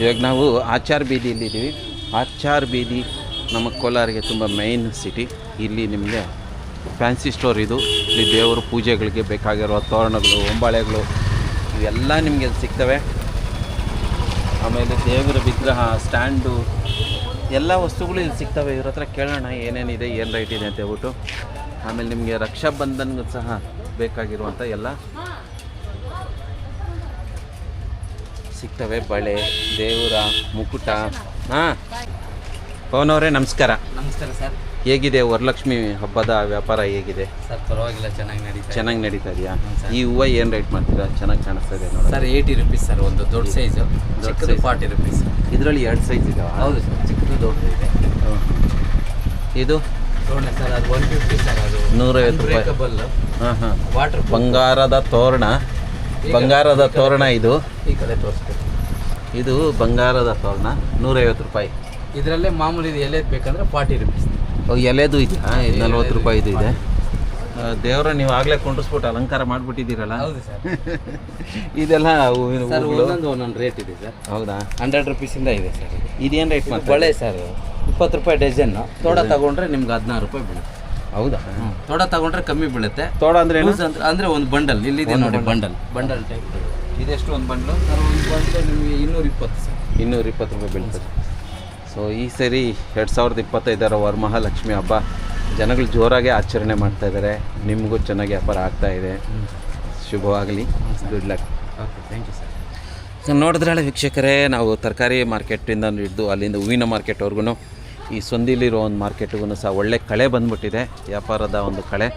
ಇವಾಗ ನಾವು ಆಚಾರ್ ಬೀದಿಯಲ್ಲಿದ್ದೀವಿ ಆಚಾರ್ ಬೀದಿ ನಮ್ಮ ಕೋಲಾರಿಗೆ ತುಂಬ ಮೈನ್ ಸಿಟಿ ಇಲ್ಲಿ ನಿಮಗೆ ಫ್ಯಾನ್ಸಿ ಸ್ಟೋರ್ ಇದು. ಇಲ್ಲಿ ದೇವರ ಪೂಜೆಗಳಿಗೆ ಬೇಕಾಗಿರುವ ತೋರಣಗಳು ಹೊಂಬಾಳೆಗಳು ಇವೆಲ್ಲ ನಿಮಗೆ ಸಿಗ್ತವೆ. ಆಮೇಲೆ ದೇವರ ವಿಗ್ರಹ ಸ್ಟ್ಯಾಂಡು ಎಲ್ಲ ವಸ್ತುಗಳು ಇಲ್ಲಿ ಸಿಗ್ತವೆ. ಇವ್ರ ಹತ್ರ ಕೇಳೋಣ, ಏನೇನಿದೆ, ಏನು ರೈಟ್ ಇದೆ ಅಂತ ಹೇಳ್ಬಿಟ್ಟು. ಆಮೇಲೆ ನಿಮಗೆ ರಕ್ಷಾಬಂಧನ್ಗೂ ಸಹ ಬೇಕಾಗಿರುವಂಥ ಎಲ್ಲ ಸಿಗ್ತವೆ ಬಳೆ ದೇವರ ಮುಕುಟ. ಹಾಂ. ಪವನವರೇ ನಮಸ್ಕಾರ. ನಮಸ್ಕಾರ ಸರ್. ಹೇಗಿದೆ ವರಲಕ್ಷ್ಮಿ ಹಬ್ಬದ ವ್ಯಾಪಾರ ಹೇಗಿದೆ? ಸರ್ ಪರವಾಗಿಲ್ಲ ಚೆನ್ನಾಗಿ ನಡೀತಾ ಚೆನ್ನಾಗಿ ನಡೀತಾ ಇದೆಯಾ? ಈ ಹೂವು ಏನು ರೇಟ್ ಮಾಡ್ತೀರಾ? ಚೆನ್ನಾಗಿ ಕಾಣಿಸ್ತಾ ಇದೆ ನೋಡಿ ಸರ್ ಏಯ್ಟಿ ರುಪೀಸ್ ಸರ್ ಒಂದು ದೊಡ್ಡ ಸೈಜು ಚಿಕ್ಕದು. ಫಾರ್ಟಿ ರುಪೀಸ್ ಇದರಲ್ಲಿ ಎರಡು ಸೈಜ್ ಇದೆ ಹೌದು ಸರ್ ಚಿಕ್ಕದು ದೊಡ್ಡದು ಇದೆ. ಇದು? ತೋರಣ ಸರ್ ಅದು ಒನ್ ಫಿಫ್ಟಿ ಸರ್ ಅದು ನೂರೈವತ್ತು ರೂಪಾಯಿ. ಹಾಂ ಹಾಂ ವಾಟರ್ ಬಂಗಾರದ ತೋರಣ. ಬಂಗಾರದ ತೋರಣ ಇದು. ಈ ಕಡೆ ತೋರಿಸ್ಬೇಕು. ಇದು ಬಂಗಾರದ ತೋರಣ ನೂರೈವತ್ತು ರೂಪಾಯಿ. ಇದರಲ್ಲೇ ಮಾಮೂಲಿ ಇದು ಎಲೆದು ಬೇಕಂದ್ರೆ ಫಾರ್ಟಿ ರುಪೀಸ್. ಎಲೆದು ಇದೆ ಇದು ನಲ್ವತ್ತು ರೂಪಾಯಿದು ಇದೆ ಆ, ದೇವರ ನೀವು ಆಗಲೇ ಕೊಂಡ್ರಿಸ್ಬಿಟ್ಟು ಅಲಂಕಾರ ಮಾಡಿಬಿಟ್ಟಿದ್ದೀರಲ್ಲ? ಹೌದು ಸರ್. ಇದೆಲ್ಲ ಹೂವಿನ ಸರ್ ಹೂಗಳು. ಒಂದೊಂದು ಒಂದೊಂದು ರೇಟ್ ಇದೆ ಸರ್. ಹೌದಾ? ಹಂಡ್ರೆಡ್ ರುಪೀಸಿಂದ ಇದೆ ಸರ್. ಇದು. ಇದೇನು ರೇಟ್ ಇದು ಬಳೆ ಸರ್. ಇಪ್ಪತ್ತು ರೂಪಾಯಿ ಡಜನ್ನು ತೋಡ ತಗೊಂಡ್ರೆ ನಿಮ್ಗೆ ಹದಿನಾರು ರೂಪಾಯಿ ಬೀಳುತ್ತೆ. ಹೌದಾ? ತೋಡ ತಗೊಂಡ್ರೆ ಕಮ್ಮಿ ಬೀಳುತ್ತೆ. ತೋಡ ಅಂದ್ರೆ ಏನು? ಲೂಸ್ ಅಂದ್ರೆ ಅಂದ್ರೆ ಒಂದು ಬಂಡಲ್. ಇಲ್ಲಿದೆ ನೋಡಿ ಬಂಡಲ್. ಬಂಡಲ್. ಟೈಪ್ ಇದೆಷ್ಟು ಒಂದು ಬಂಡಲ್? ಸರ್ ಒಂದು ಬಂಡಲ್ ನಿಮಗೆ ಇನ್ನೂರ ಇಪ್ಪತ್ತು ಸರ್. ಇನ್ನೂರ ಇಪ್ಪತ್ತು ರೂಪಾಯಿ ಬೀಳ್ತದೆ ಸೊ ಈ ಸರಿ ಎರಡು ಸಾವಿರದ ಇಪ್ಪತ್ತೈದರ ವರಮಹಾಲಕ್ಷ್ಮಿ ಹಬ್ಬ ಜನಗಳು ಜೋರಾಗಿ ಆಚರಣೆ ಮಾಡ್ತಾ ಇದ್ದಾರೆ ನಿಮಗೂ ಚೆನ್ನಾಗಿ ವ್ಯಾಪಾರ ಆಗ್ತಾ ಇದೆ. ಶುಭವಾಗಲಿ. Good luck okay thank you sir ನೋಡಿದ್ರೆ ವೀಕ್ಷಕರೇ ನಾವು ತರಕಾರಿ ಮಾರ್ಕೆಟಿಂದ ಹಿಡಿದು ಅಲ್ಲಿಂದ ಹೂವಿನ ಮಾರ್ಕೆಟ್ವರೆಗೂ ಈ ಸೊಂದಿಲಿರೋ ಒಂದು ಮಾರ್ಕೆಟ್ಗೂ ಸಹ ಒಳ್ಳೆ ಕಳೆ ಬಂದ್ಬಿಟ್ಟಿದೆ. ವ್ಯಾಪಾರದ ಒಂದು ಕಳೆ.